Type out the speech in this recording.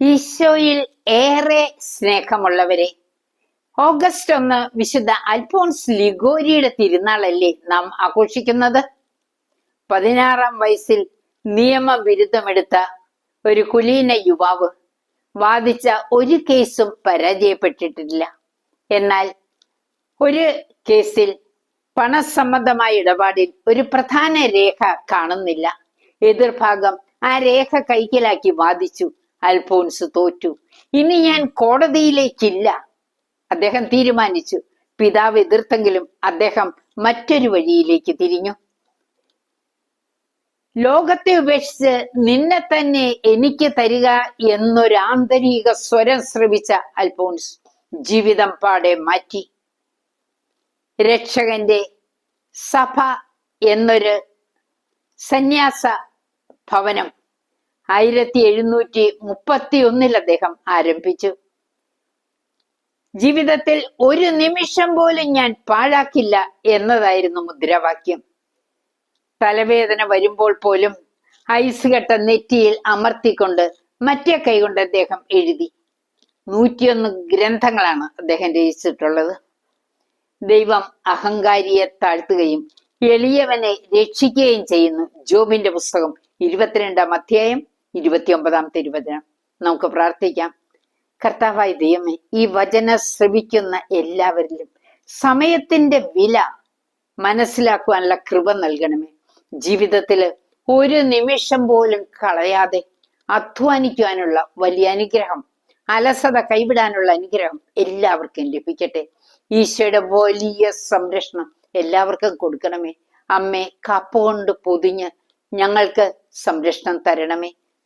ഈശോയിൽ ഏറെ സ്നേഹമുള്ളവരെ ഓഗസ്റ്റ് ഒന്ന് വിശുദ്ധ അൽഫോൺസ് ലിഗോരിയുടെ തിരുനാളല്ലേ നാം ആഘോഷിക്കുന്നത്? പതിനാറാം വയസ്സിൽ നിയമവിരുദ്ധമെടുത്ത ഒരു കുലീന യുവാവ് വാദിച്ച ഒരു കേസും പരാജയപ്പെട്ടിട്ടില്ല. എന്നാൽ ഒരു കേസിൽ പണസംബന്ധമായ ഇടപാടിൽ ഒരു പ്രധാന രേഖ കാണുന്നില്ല. എതിർഭാഗം ആ രേഖ കൈക്കലാക്കി വാദിച്ചു. അൽഫോൺസ് തോറ്റു. ഇനി ഞാൻ കോടതിയിലേക്കില്ല. അദ്ദേഹം തീരുമാനിച്ചു. പിതാവ് എതിർത്തെങ്കിലും അദ്ദേഹം മറ്റൊരു വഴിയിലേക്ക് തിരിഞ്ഞു. ലോകത്തെ ഉപേക്ഷിച്ച് നിന്നെ തന്നെ എനിക്ക് തരിക എന്നൊരു ആന്തരിക സ്വരം ശ്രമിച്ച അൽഫോൻസ് ജീവിതം പാടെ മാറ്റി. രക്ഷകന്റെ സഭ എന്നൊരു സന്യാസ ഭവനം ആയിരത്തി എഴുന്നൂറ്റി മുപ്പത്തി ഒന്നിൽ അദ്ദേഹം ആരംഭിച്ചു. ജീവിതത്തിൽ ഒരു നിമിഷം പോലും ഞാൻ പാഴാക്കില്ല എന്നതായിരുന്നു മുദ്രാവാക്യം. തലവേദന വരുമ്പോൾ പോലും ഐസ് കെട്ട നെറ്റിയിൽ അമർത്തിക്കൊണ്ട് മറ്റേ കൈകൊണ്ട് അദ്ദേഹം എഴുതി. നൂറ്റിയൊന്ന് ഗ്രന്ഥങ്ങളാണ് അദ്ദേഹം രചിച്ചിട്ടുള്ളത്. ദൈവം അഹങ്കാരിയെ താഴ്ത്തുകയും എളിയവനെ രക്ഷിക്കുകയും ചെയ്യുന്നു ജോബിന്റെ പുസ്തകം ഇരുപത്തിരണ്ടാം അധ്യായം ഇരുപത്തിയൊമ്പതാം തിരുവചനം നമുക്ക് പ്രാർത്ഥിക്കാം. കർത്താവായ ദൈവമേ ഈ വചന ശ്രവിക്കുന്ന എല്ലാവരിലും സമയത്തിന്റെ വില മനസ്സിലാക്കുവാനുള്ള കൃപ നൽകണമേ. ജീവിതത്തിൽ ഒരു നിമിഷം പോലും കളയാതെ അധ്വാനിക്കുവാനുള്ള വലിയ അനുഗ്രഹം അലസത കൈവിടാനുള്ള അനുഗ്രഹം എല്ലാവർക്കും ലഭിക്കട്ടെ. ഈശോയുടെ വലിയ സംരക്ഷണം എല്ലാവർക്കും കൊടുക്കണമേ. അമ്മേ കാപ്പുകൊണ്ട് പൊതിഞ്ഞ് ഞങ്ങൾക്ക് സംരക്ഷണം തരണമേ.